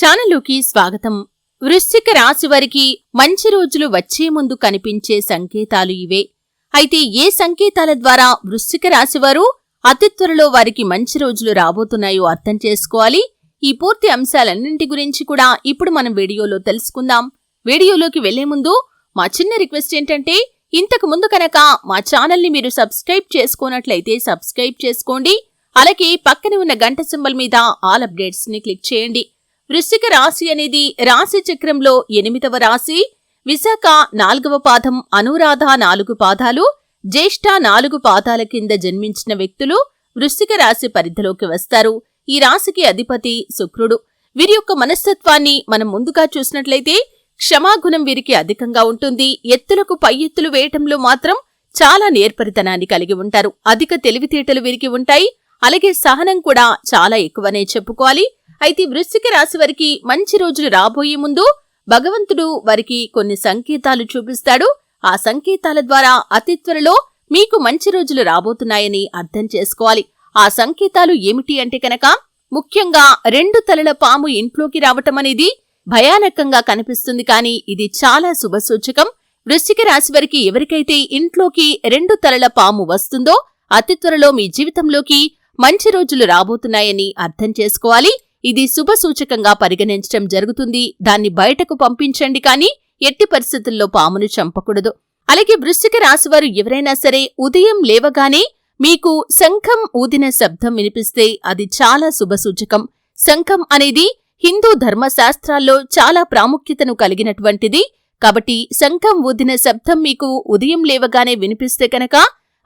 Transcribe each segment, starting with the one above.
ఛానలుకి స్వాగతం. వృశ్చిక రాశి వారికి మంచి రోజులు వచ్చే ముందు కనిపించే సంకేతాలు ఇవే. అయితే ఏ సంకేతాల ద్వారా వృశ్చిక రాశివారు అతి త్వరలో వారికి మంచి రోజులు రాబోతున్నాయో అర్థం చేసుకోవాలి? ఈ పూర్తి అంశాలన్నింటి గురించి కూడా ఇప్పుడు మనం వీడియోలో తెలుసుకుందాం. వీడియోలోకి వెళ్ళే ముందు మా చిన్న రిక్వెస్ట్ ఏంటంటే ఇంతకు ముందు కనుక మా ఛానల్ని మీరు సబ్స్క్రైబ్ చేసుకోనట్లయితే సబ్స్క్రైబ్ చేసుకోండి. అలాగే పక్కన ఉన్న గంట సింబల్ మీద ఆల్ అప్డేట్స్ని క్లిక్ చేయండి. వృశ్చిక రాశి అనేది రాశి చక్రంలో ఎనిమిదవ రాశి విశాఖ నాలుగవ పాదం అనురాధ నాలుగు పాదాలు జ్యేష్ఠ నాలుగు పాదాల కింద జన్మించిన వ్యక్తులు వృశ్చిక రాశి పరిధిలోకి వస్తారు. ఈ రాశికి అధిపతి శుక్రుడు. వీరి యొక్క మనస్తత్వాన్ని మనం ముందుగా చూసినట్లయితే క్షమాగుణం వీరికి అధికంగా ఉంటుంది. ఎత్తులకు పై ఎత్తులు వేయటంలో మాత్రం చాలా నేర్పరితనాన్ని కలిగి ఉంటారు. అధిక తెలివితేటలు వీరికి ఉంటాయి. అలాగే సహనం కూడా చాలా ఎక్కువనే చెప్పుకోవాలి. అయితే వృశ్చిక రాశి వారికి మంచి రోజులు రాబోయే ముందు భగవంతుడు వారికి కొన్ని సంకేతాలు చూపిస్తాడు. ఆ సంకేతాల ద్వారా అతి త్వరలో మీకు మంచి రోజులు రాబోతున్నాయని అర్థం చేసుకోవాలి. ఆ సంకేతాలు ఏమిటి అంటే కనుక ముఖ్యంగా రెండు తలల పాము ఇంట్లోకి రావటం అనేది భయానకంగా కనిపిస్తుంది. కానీ ఇది చాలా శుభసూచకం వృశ్చిక రాశి వారికి ఎవరికైతే ఇంట్లోకి రెండు తలల పాము వస్తుందో అతి త్వరలో మీ జీవితంలోకి మంచి రోజులు రాబోతున్నాయని అర్థం చేసుకోవాలి. ఇది శుభ సూచకంగా జరుగుతుంది. దాన్ని బయటకు పంపించండి కానీ ఎట్టి పరిస్థితుల్లో పామును చంపకూడదు. అలాగే వృశ్చిక రాశివారు ఎవరైనా సరే ఉదయం లేవగానే మీకు శంఖం ఊదిన శబ్దం వినిపిస్తే అది చాలా శుభసూచకం. శంఖం అనేది హిందూ ధర్మశాస్త్రాల్లో చాలా ప్రాముఖ్యతను కలిగినటువంటిది. కాబట్టి శంఖం ఊదిన శబ్దం మీకు ఉదయం లేవగానే వినిపిస్తే కనుక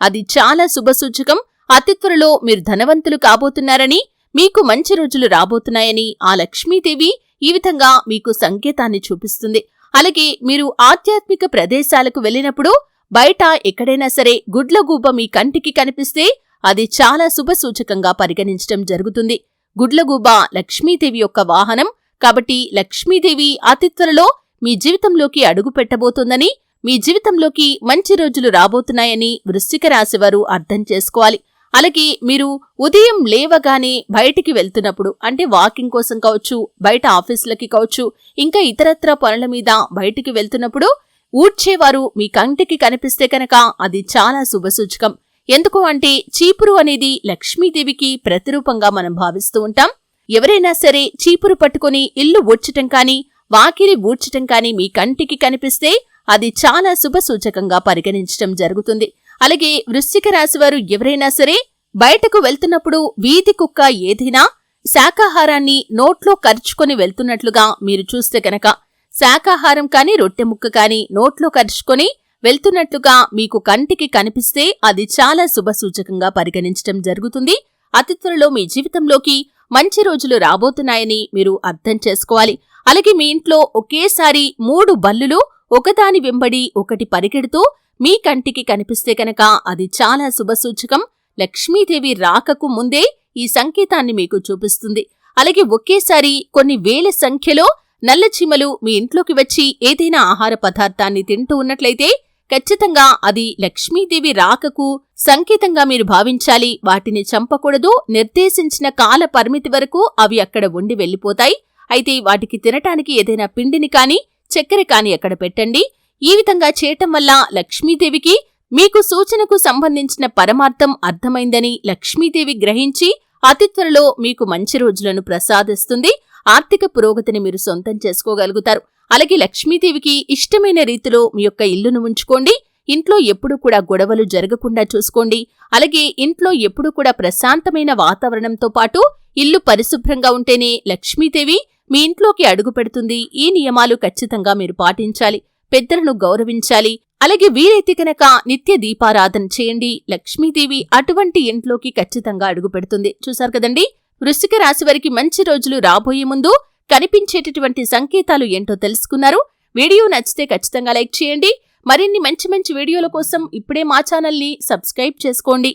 అది చాలా శుభసూచకం. అతి త్వరలో మీరు ధనవంతులు కాబోతున్నారని మీకు మంచి రోజులు రాబోతున్నాయని ఆ లక్ష్మీదేవి ఈ విధంగా మీకు సంకేతాన్ని చూపిస్తుంది. అలాగే మీరు ఆధ్యాత్మిక ప్రదేశాలకు వెళ్ళినప్పుడు బయట ఎక్కడైనా సరే గుడ్లగూబ మీ కంటికి కనిపిస్తే అది చాలా శుభసూచకంగా పరిగణించడం జరుగుతుంది. గుడ్లగూబ లక్ష్మీదేవి యొక్క వాహనం కాబట్టి లక్ష్మీదేవి అతి త్వరలో మీ జీవితంలోకి అడుగు పెట్టబోతోందని మీ జీవితంలోకి మంచి రోజులు రాబోతున్నాయని వృశ్చిక రాశివారు అర్థం చేసుకోవాలి. అలాగే మీరు ఉదయం లేవగానే బయటికి వెళ్తున్నప్పుడు అంటే వాకింగ్ కోసం కావచ్చు బయట ఆఫీసులకి కావచ్చు ఇంకా ఇతరత్ర పనుల మీద బయటికి వెళ్తున్నప్పుడు ఊడ్చేవారు మీ కంటికి కనిపిస్తే కనుక అది చాలా శుభసూచకం. ఎందుకు అంటే చీపురు అనేది లక్ష్మీదేవికి ప్రతిరూపంగా మనం భావిస్తూ ఉంటాం. ఎవరైనా సరే చీపురు పట్టుకుని ఇల్లు ఊడ్చటం కానీ వాకిలి ఊడ్చటం కానీ మీ కంటికి కనిపిస్తే అది చాలా శుభసూచకంగా పరిగణించటం జరుగుతుంది. అలాగే వృశ్చిక రాశివారు ఎవరైనా సరే బయటకు వెళ్తున్నప్పుడు వీధి కుక్క ఏదైనా శాకాహారాన్ని నోట్లో కరుచుకొని వెళ్తున్నట్లుగా మీరు చూస్తే కనుక శాకాహారం కాని రొట్టె ముక్క కాని నోట్లో కరుచుకొని వెళ్తున్నట్లుగా మీకు కంటికి కనిపిస్తే అది చాలా శుభసూచకంగా పరిగణించటం జరుగుతుంది. అతి త్వరలో మీ జీవితంలోకి మంచి రోజులు రాబోతున్నాయని మీరు అర్థం చేసుకోవాలి. అలాగే మీ ఇంట్లో ఒకేసారి మూడు బల్లులు ఒకదాని వెంబడి ఒకటి పరిగెడుతూ మీ కంటికి కనిపిస్తే కనుక అది చాలా శుభసూచకం. లక్ష్మీదేవి రాకకు ముందే ఈ సంకేతాన్ని మీకు చూపిస్తుంది. అలాగే ఒకేసారి కొన్ని వేల సంఖ్యలో నల్ల చీమలు మీ ఇంట్లోకి వచ్చి ఏదైనా ఆహార పదార్థాన్ని తింటూ ఉన్నట్లయితే ఖచ్చితంగా అది లక్ష్మీదేవి రాకకు సంకేతంగా మీరు భావించాలి. వాటిని చంపకూడదు. నిర్దేశించిన కాల పరిమితి వరకు అవి అక్కడ ఉండి వెళ్ళిపోతాయి. అయితే వాటికి తినటానికి ఏదైనా పిండిని కానీ చక్కెర కానీ అక్కడ పెట్టండి. ఈ విధంగా చేయటం వల్ల లక్ష్మీదేవికి మీకు సూచనకు సంబంధించిన పరమార్థం అర్థమైందని లక్ష్మీదేవి గ్రహించి అతి త్వరలో మీకు మంచి రోజులను ప్రసాదిస్తుంది. ఆర్థిక పురోగతిని మీరు సొంతం చేసుకోగలుగుతారు. అలాగే లక్ష్మీదేవికి ఇష్టమైన రీతిలో మీ యొక్క ఇల్లును ఉంచుకోండి. ఇంట్లో ఎప్పుడూ కూడా గొడవలు జరగకుండా చూసుకోండి. అలాగే ఇంట్లో ఎప్పుడూ కూడా ప్రశాంతమైన వాతావరణంతో పాటు ఇల్లు పరిశుభ్రంగా ఉంటేనే లక్ష్మీదేవి మీ ఇంట్లోకి అడుగు పెడుతుంది. ఈ నియమాలు ఖచ్చితంగా మీరు పాటించాలి. పెద్దలను గౌరవించాలి. అలాగే వీరైతే కనుక నిత్య దీపారాధన చేయండి. లక్ష్మీదేవి అటువంటి ఇంట్లోకి ఖచ్చితంగా అడుగు పెడుతుంది. చూసారు కదండి? వృశ్చిక రాశి వారికి మంచి రోజులు రాబోయే ముందు కనిపించేటటువంటి సంకేతాలు ఏంటో తెలుసుకున్నారు. వీడియో నచ్చితే ఖచ్చితంగా లైక్ చేయండి. మరిన్ని మంచి మంచి వీడియోల కోసం ఇప్పుడే మా ఛానల్ని సబ్స్క్రైబ్ చేసుకోండి.